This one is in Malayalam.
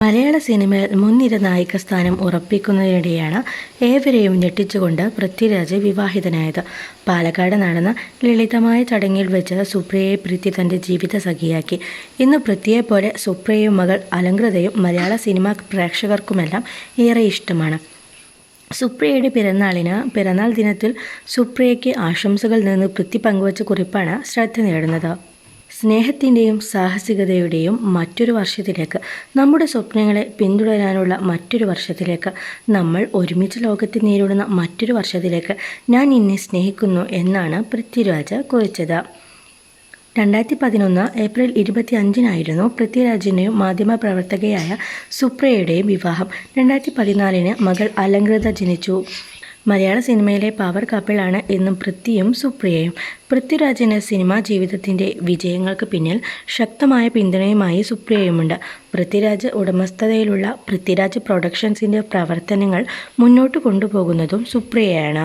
മലയാള സിനിമയിൽ മുൻനിര നായിക സ്ഥാനം ഉറപ്പിക്കുന്നതിനിടെയാണ് ഏവരെയും ഞെട്ടിച്ചുകൊണ്ട് പൃഥ്വിരാജ് വിവാഹിതനായത്. പാലക്കാട് നടന്ന ലളിതമായ ചടങ്ങിൽ വെച്ച് സുപ്രിയയെ പൃഥ്വി തന്റെ ജീവിത സഖിയാക്കി. ഇന്ന് പൃഥ്വിയെപ്പോലെ സുപ്രിയയും മകൾ അലങ്കൃതയും മലയാള സിനിമാ പ്രേക്ഷകർക്കുമെല്ലാം ഏറെ ഇഷ്ടമാണ്. സുപ്രിയയുടെ പിറന്നാളിന് പിറന്നാൾ ദിനത്തിൽ സുപ്രിയയ്ക്ക് ആശംസകൾ നിന്ന് പൃഥ്വി പങ്കുവച്ച കുറിപ്പാണ് ശ്രദ്ധ നേടുന്നത്. സ്നേഹത്തിന്റെയും സാഹസികതയുടെയും മറ്റൊരു വർഷത്തിലേക്ക് നമ്മുടെ സ്വപ്നങ്ങളെ പിന്തുടരാനുള്ള മറ്റൊരു വർഷത്തിലേക്ക് നമ്മൾ ഒരുമിച്ച് ലോകത്തെ നേരിടുന്ന മറ്റൊരു വർഷത്തിലേക്ക് ഞാൻ നിന്നെ സ്നേഹിക്കുന്നു എന്നാണ് പൃഥ്വിരാജ് കുറിച്ചത്. രണ്ടായിരത്തി പതിനൊന്ന് ഏപ്രിൽ ഇരുപത്തി അഞ്ചിനായിരുന്നു പൃഥ്വിരാജിന്റെയും മാധ്യമ പ്രവർത്തകയായ സുപ്രയുടെയും വിവാഹം. രണ്ടായിരത്തി പതിനാലിന് മകൾ അലങ്കൃത ജനിച്ചു. മലയാള സിനിമയിലെ പവർ കപ്പിളാണ് എന്നും പൃഥ്വിയും സുപ്രിയയും. പൃഥ്വിരാജിന് സിനിമാ ജീവിതത്തിന്റെ വിജയങ്ങൾക്ക് പിന്നിൽ ശക്തമായ പിന്തുണയുമായി സുപ്രിയയുമുണ്ട്. പൃഥ്വിരാജ് ഉടമസ്ഥതയിലുള്ള പൃഥ്വിരാജ് പ്രൊഡക്ഷൻസിന്റെ പ്രവർത്തനങ്ങൾ മുന്നോട്ട് കൊണ്ടുപോകുന്നതും സുപ്രിയയാണ്.